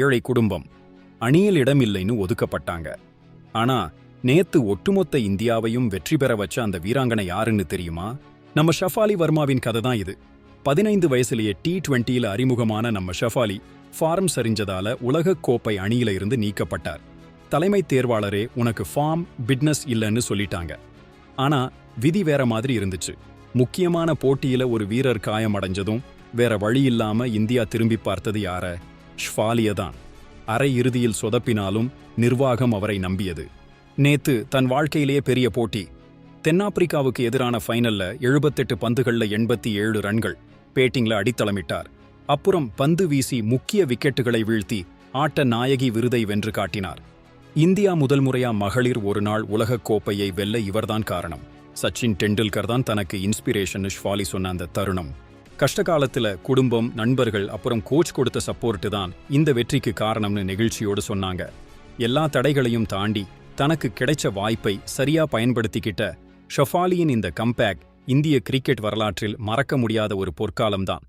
ஏழை குடும்பம். அணியில் இடமில்லைன்னு ஒதுக்கப்பட்டாங்க. ஆனா நேத்து ஒட்டுமொத்த இந்தியாவையும் வெற்றி பெற வச்ச அந்த வீராங்கனை யாருன்னு தெரியுமா? நம்ம ஷஃபாலி வர்மாவின் கதை தான் இது. பதினைந்து வயசுலயே டி டுவெண்ட்டியில் அறிமுகமான நம்ம ஷஃபாலி ஃபார்ம் சரிஞ்சதால உலகக் கோப்பை அணியில இருந்து நீக்கப்பட்டார். தலைமை தேர்வாளரே உனக்கு ஃபார்ம் பிட்னஸ் இல்லைன்னு சொல்லிட்டாங்க. ஆனா விதி வேற மாதிரி இருந்துச்சு. முக்கியமான போட்டியில ஒரு வீரர் காயமடைஞ்சதும் வேற வழி இல்லாம இந்தியா திரும்பி பார்த்தது யார? ஷ்வாலியதான் அரை இறுதியில் சொதப்பினாலும் நிர்வாகம் அவரை நம்பியது. நேத்து தன் வாழ்க்கையிலேயே பெரிய போட்டி. தென்னாப்பிரிக்காவுக்கு எதிரான ஃபைனல்ல எழுபத்தெட்டு பந்துகள்ல எண்பத்தி ஏழு ரன்கள் பேட்டிங்ல அடித்தளமிட்டார். அப்புறம் பந்து வீசி முக்கிய விக்கெட்டுகளை வீழ்த்தி ஆட்ட நாயகி விருதை வென்று காட்டினார். இந்தியா முதல் முறையா மகளிர் ஒரு நாள் உலகக் கோப்பையை வெல்ல இவர்தான் காரணம். சச்சின் டெண்டுல்கர் தான் தனக்கு இன்ஸ்பிரேஷன் ஷ்வாலி சொன்ன அந்த தருணம். கஷ்ட காலத்துல குடும்பம் நண்பர்கள் அப்புறம் கோச் கொடுத்த சப்போர்ட்டு தான் இந்த வெற்றிக்கு காரணம்னு நெகிழ்ச்சியோடு சொன்னாங்க. எல்லா தடைகளையும் தாண்டி தனக்கு கிடைச்ச வாய்ப்பை சரியா பயன்படுத்திக்கிட்ட ஷஃபாலியின் இந்த கம்பேக் இந்திய கிரிக்கெட் வரலாற்றில் மறக்க முடியாத ஒரு பொற்காலம்தான்.